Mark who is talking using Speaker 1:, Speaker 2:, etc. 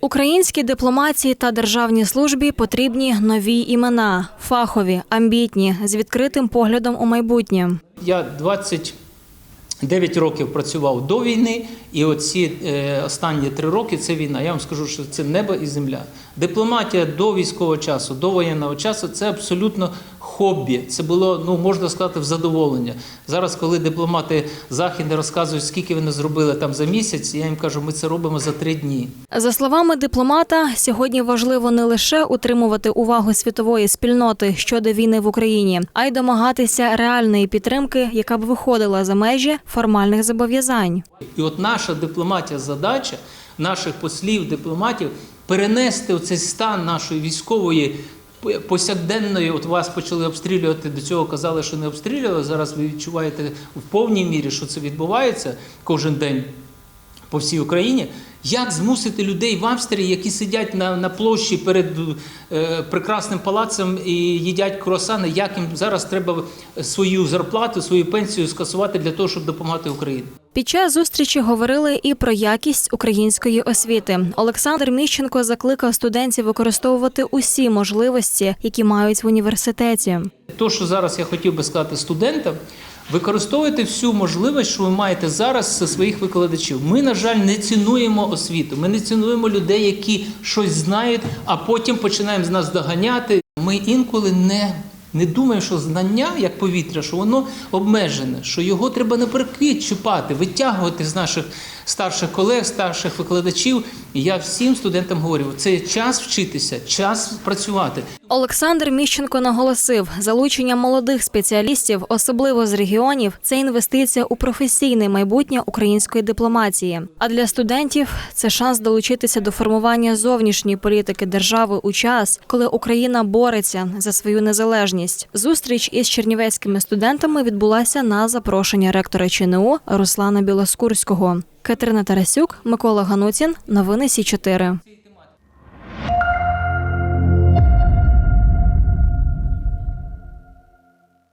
Speaker 1: Українській дипломатії та державній службі потрібні нові імена, фахові, амбітні, з відкритим поглядом у майбутнє.
Speaker 2: Я 29 років працював до війни, і оці е, останні три роки це війна. Я вам скажу, що це небо і земля. Дипломатія до військового часу, до воєнного часу це абсолютно хобі. Це було, ну можна сказати, в задоволення. Зараз, коли дипломати західні розказують, скільки вони зробили там за місяць, я їм кажу, ми це робимо за три дні.
Speaker 1: За словами дипломата, сьогодні важливо не лише утримувати увагу світової спільноти щодо війни в Україні, а й домагатися реальної підтримки, яка б виходила за межі формальних зобов'язань.
Speaker 2: І от наша дипломатія, задача наших послів, дипломатів перенести цей стан нашої військової посякденної. От вас почали обстрілювати. До цього казали, що не обстрілювали. Зараз ви відчуваєте в повній мірі, що це відбувається кожен день по всій Україні. Як змусити людей в Австрії, які сидять на, на площі перед е, прекрасним палацем і їдять круасани, як їм зараз треба свою зарплату, свою пенсію скасувати для того, щоб допомагати Україні?
Speaker 1: Під час зустрічі говорили і про якість української освіти. Олександр Міщенко закликав студентів використовувати усі можливості, які мають в університеті.
Speaker 2: То, що зараз я хотів би сказати студентам, використовуйте всю можливість, що ви маєте зараз зі своїх викладачів. Ми, на жаль, не цінуємо освіту. Ми не цінуємо людей, які щось знають, а потім починаємо з нас доганяти. Ми інколи не. Не думаємо, що знання як повітря, що воно обмежене, що його треба напереквіт чіпати, витягувати з наших старших колег, старших викладачів. Я всім студентам говорю: це час вчитися, час працювати.
Speaker 1: Олександр Міщенко наголосив, залучення молодих спеціалістів, особливо з регіонів, це інвестиція у професійне майбутнє української дипломатії. А для студентів це шанс долучитися до формування зовнішньої політики держави у час, коли Україна бореться за свою незалежність. Зустріч із чернівецькими студентами відбулася на запрошення ректора ЧНУ Руслана Білоскурського. Катерина Тарасюк, Микола Ганутін. Новини Сі 4